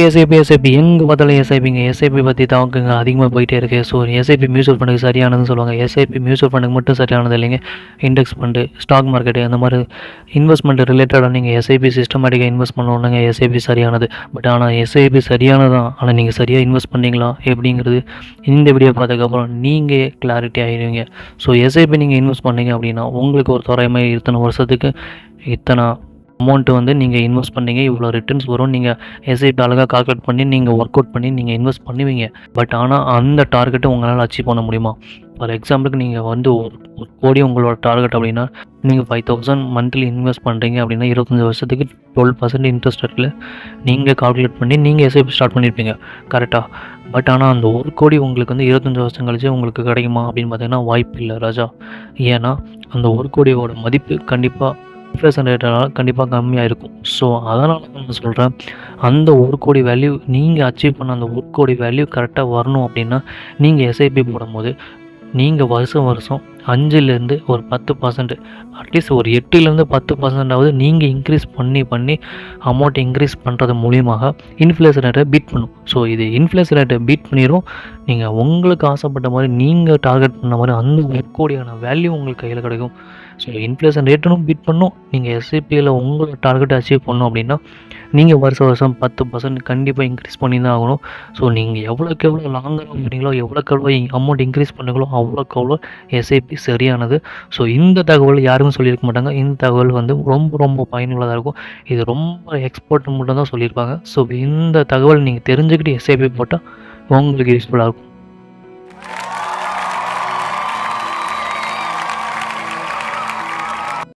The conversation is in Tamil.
எஸ்ஐபி எஸ்ஐபி எங்கே பார்த்தாலும் எஸ்ஐபிங்க எஸ்ஐபி பற்றி தாக்குங்க அதிகமாக போயிட்டே இருக்குது ஸோ எஸ்ஐபி மியூச்சுவல் ஃபண்டுக்கு சரியானதுன்னு சொல்லுவாங்க எஸ்ஐபி மியூச்சுவல் ஃபண்டுக்கு மட்டும் சரியானது இல்லைங்க இண்டெக்ஸ் ஃபண்டு ஸ்டாக் மார்க்கெட்டு அந்த மாதிரி இன்வெஸ்ட்மெண்ட் ரிலேட்டடாக நீங்கள் எஸ்ஐபி சிஸ்டமேட்டிக்காக இன்வெஸ்ட் பண்ணணுங்க எஸ்ஐபி சரியானது பட் ஆனால் எஸ்ஐபி சரியானதான் ஆனால் நீங்கள் சரியாக இன்வெஸ்ட் பண்ணீங்களா எப்படிங்கிறது இந்த வீடியோ பார்த்ததுக்கப்புறம் நீங்கள் கிளாரிட்டி ஆகிடுவீங்க ஸோ எஸ்ஐபி நீங்கள் இன்வெஸ்ட் பண்ணீங்க அப்படின்னா உங்களுக்கு ஒரு தோராயமாக இத்தனை வருஷத்துக்கு இத்தனை அமௌண்ட்டு வந்து நீங்கள் இன்வெஸ்ட் பண்ணீங்க இவ்வளோ ரிட்டர்ன்ஸ் வரும். நீங்கள் எஸ்ஐபி அழகாக கால்குலேட் பண்ணி நீங்கள் ஒர்க் அவுட் பண்ணி நீங்கள் இன்வெஸ்ட் பண்ணுவீங்க. பட் ஆனால் அந்த டார்கெட்டை உங்களால் அச்சீவ் பண்ண முடியுமா? ஃபார் எக்ஸாம்பிளுக்கு நீங்கள் வந்து ஒரு கோடி உங்களோட டார்கெட் அப்படின்னா நீங்கள் ஃபைவ் தௌசண்ட் மந்த்லி இன்வெஸ்ட் பண்ணுறீங்க அப்படின்னா இருபத்தஞ்சி வருஷத்துக்கு டுவெல் பர்சன்ட் இன்ட்ரெஸ்ட் ரேட்டில் நீங்கள் கால்குலேட் பண்ணி நீங்கள் எஸ்ஐபி ஸ்டார்ட் பண்ணியிருப்பீங்க கரெக்டாக பட் ஆனால் அந்த ஒரு கோடி உங்களுக்கு வந்து இருபத்தஞ்சி வருஷம் கழிச்சு உங்களுக்கு கிடைக்குமா அப்படின்னு பார்த்தீங்கன்னா வாய்ப்பு இல்லை ராஜா. ஏன்னா அந்த ஒரு கோடியோட மதிப்பு கண்டிப்பாக இன்ஃப்ளேஷன் ரேட்டனால் கண்டிப்பாக கம்மியாக இருக்கும் ஸோ அதனால் நான் சொல்கிறேன் அந்த ஒரு கோடி வேல்யூ நீங்கள் அச்சீவ் பண்ண அந்த ஒரு கோடி வேல்யூ கரெக்டாக வரணும் அப்படின்னா நீங்கள் எஸ்ஐபி போடும்போது நீங்கள் வருஷம் வருஷம் அஞ்சுலேருந்து ஒரு பத்து பர்சன்ட் அட்லீஸ்ட் ஒரு எட்டுலேருந்து பத்து பர்சன்டாவது நீங்கள் இன்க்ரீஸ் பண்ணி பண்ணி அமௌண்ட் இன்க்ரீஸ் பண்ணுறது மூலியமாக இன்ஃப்ளேஷன் ரேட்டை பீட் பண்ணும். ஸோ இது இன்ஃப்ளேஷன் ரேட்டை பீட் பண்ணிடும் நீங்கள் உங்களுக்கு ஆசைப்பட்ட மாதிரி நீங்கள் டார்கெட் பண்ண மாதிரி அந்த ஒரு கோடியான வேல்யூ உங்களுக்கு கையில் கிடைக்கும். ஸோ இன்ஃப்ளேஷன் ரேட்டனும் பீட் பண்ணும். நீங்கள் எஸ்ஐபியில் உங்களோட டார்கெட்டை அச்சீவ் பண்ணோம் அப்படின்னா நீங்கள் வருஷம் வருஷம் பத்து பர்சன்ட் கண்டிப்பாக இன்க்ரீஸ் பண்ணி தான் ஆகணும் ஸோ நீங்கள் எவ்வளோக்கு எவ்வளோ லாங்காக பண்ணுறீங்களோ எவ்வளோக்கு எவ்வளோ அமௌண்ட் இன்க்ரீஸ் பண்ணுங்களோ அவ்வளோக்கு அவ்வளோ எஸ்ஐபி சரியானது. ஸோ இந்த தகவல் யாருமே சொல்லியிருக்க மாட்டாங்க. இந்த தகவல் வந்து ரொம்ப ரொம்ப பயனுள்ளதாக இருக்கும். இது ரொம்ப எக்ஸ்போர்ட் மட்டும் தான் சொல்லியிருப்பாங்க. ஸோ இந்த தகவல் நீங்கள் தெரிஞ்சுக்கிட்டு எஸ்ஐபி போட்டால் உங்களுக்கு யூஸ்ஃபுல்லாக இருக்கும்.